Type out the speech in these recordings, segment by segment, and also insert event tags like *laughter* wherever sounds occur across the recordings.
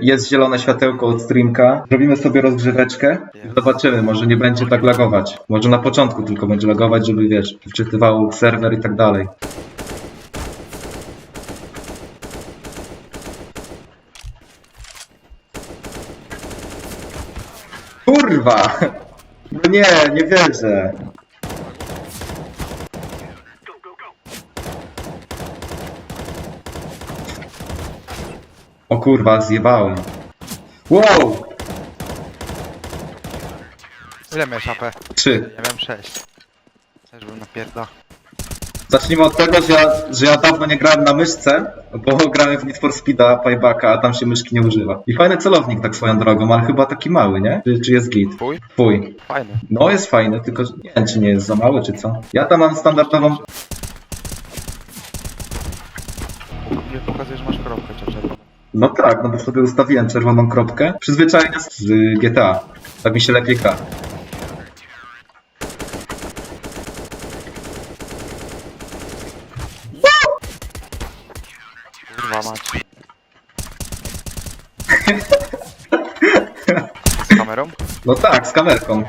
Jest zielone światełko od streamka. Robimy sobie rozgrzeweczkę. Zobaczymy, może nie będzie tak lagować. Może na początku tylko będzie lagować, żeby wiesz, wczytywał serwer i tak dalej. Kurwa! No nie, nie wierzę. O kurwa, zjebałem. Wow! Ile miałeś AP? Trzy. Ja miałem 6. Też bym napierda. Zacznijmy od tego, że ja, że ja dawno nie grałem na myszce, bo *laughs* grałem w Need for Speeda Paybacka, a tam się myszki nie używa. I fajny celownik tak swoją drogą, ale chyba taki mały, nie? Czy, czy jest git? Twój? Twój. Fajny. No jest fajny, tylko że nie wiem czy nie jest za mały, czy co. Ja tam mam standardową... Nie masz. No tak, no bo sobie ustawiłem czerwoną kropkę. Przyzwyczajenie z y, GTA. Tak mi się lepiej gra. Kurwa mać. *laughs* Z kamerą? No tak, z kamerką.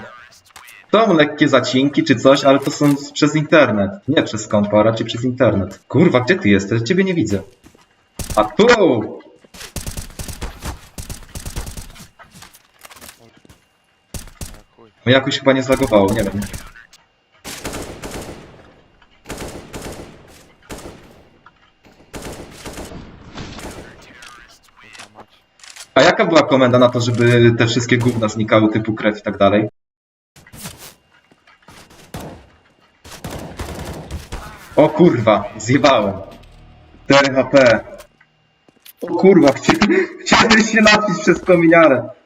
Są lekkie zacinki czy coś, ale to są z- przez internet. Nie przez kompa, raczej przez internet. Kurwa, gdzie ty jesteś? Ciebie nie widzę. A tu! No, jakoś chyba nie zlagowało, nie wiem. A jaka była komenda na to, żeby te wszystkie gówna znikały typu krew i tak dalej? O kurwa, zjebałem. 4 HP. O kurwa, chci- *laughs* chciałem się napić przez kominiarę.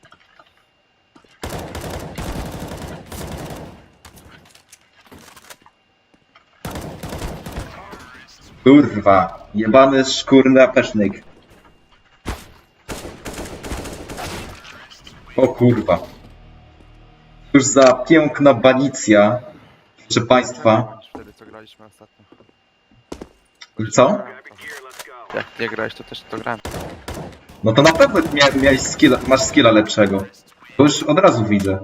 Kurwa, jebany szkurny apesznyk. O kurwa. Cóż za piękna banicja, proszę państwa. Wtedy co graliśmy ostatnio. Co? Jak nie grałeś, to też to grałem. No to na pewno mia miałeś skilla, masz skilla lepszego. To już od razu widzę.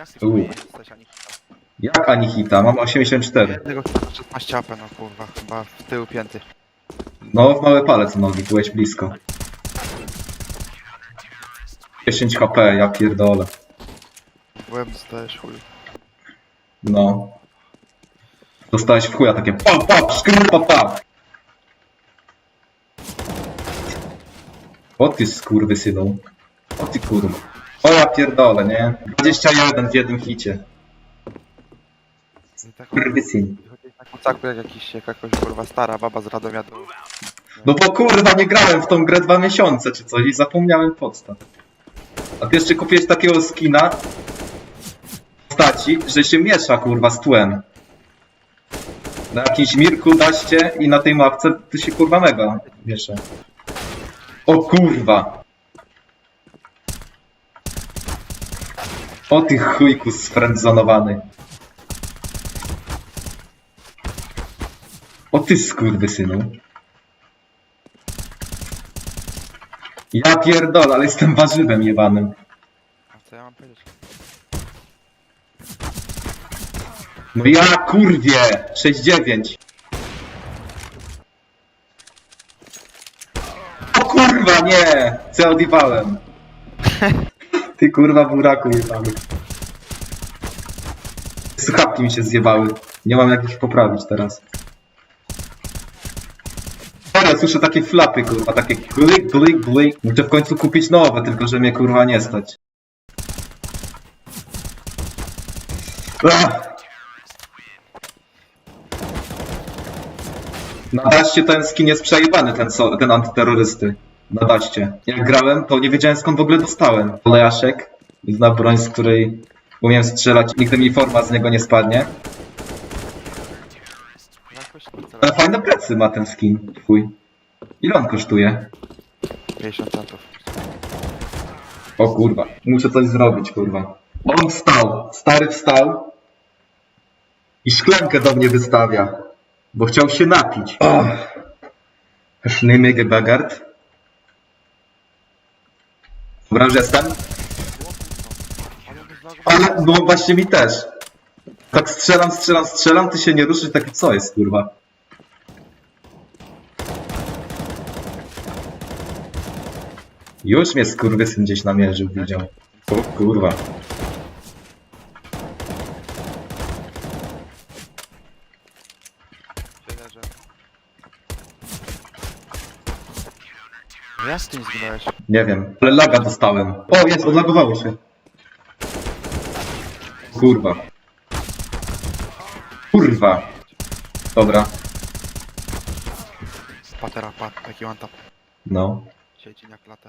Jak ty U. kurwa nie dostałeś ani hita? Jak ani hita? Mam 84. Jednego 16 AP, no kurwa. Chyba w tył pięty. No, w mały palec nogi, byłeś blisko. 10 HP, ja pierdolę. Byłem dostajesz chuj. No. Dostałeś w chuja takie pap, pap, szkryp, pap, pap. O ty skurwysynu. O ty kurwa. O ja pierdolę, nie? 21 w jednym hicie. I tak Skurwysyn. Wychodzi na kucaku jak jakiś, jak jakaś kurwa stara baba z Radomia do... No bo kurwa nie grałem w tą grę dwa miesiące czy coś i zapomniałem podstaw. A ty jeszcze kupiłeś takiego skina w postaci, że się miesza kurwa z tłem. Na jakimś mirku daście i na tej mapce to się kurwa mega miesza. O kurwa. O ty chujku sfrędzonowany. O ty skurwysynu. Ja pierdolę, ale jestem warzywem jebanym. A co ja mam powiedzieć? No ja kurwie! 6-9. O kurwa, nie! Co odjebałem? *laughs* Ty kurwa buraku jebany. Słuchawki mi się zjebały. Nie mam jak ich poprawić teraz. Dobra, słyszę takie flapy, kurwa, takie blik, blik, blik. Muszę w końcu kupić nowe, tylko że mnie kurwa nie stać. Ach! Ten skin jest przejebany, ten, ten antyterrorysty. Na daście. Jak grałem, to nie wiedziałem skąd w ogóle dostałem. Olejaszek, zna broń, z której umiem strzelać, nigdy mi forma z niego nie spadnie. Jakoś Ale fajne plecy ma ten skin, twój. Ile on kosztuje? 50 centów. O kurwa, muszę coś zrobić, kurwa. On wstał, stary wstał i szklankę do mnie wystawia. Bo chciał się napić. Oh. Schlimmige Bagard. Dobra, jestem. Ale no właśnie mi też. Tak strzelam, strzelam, strzelam, ty się nie ruszysz, taki co jest, kurwa? Już mnie skurwysyn gdzieś namierzył, widział. O kurwa. Nie zginąłeś? Nie wiem, ale laga dostałem. O, jest, odlagowało się. Kurwa. Kurwa. Dobra, Patera, pat, taki one tap. no. Siedzi na klatę.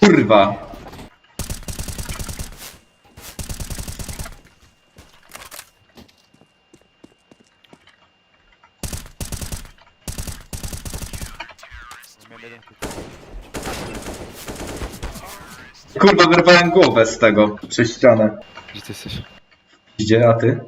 Kurwa. Miałem jeden. Kurwa, wyrwałem głowę z tego. Przez ścianę. Gdzie ty jesteś? Gdzie, a ty?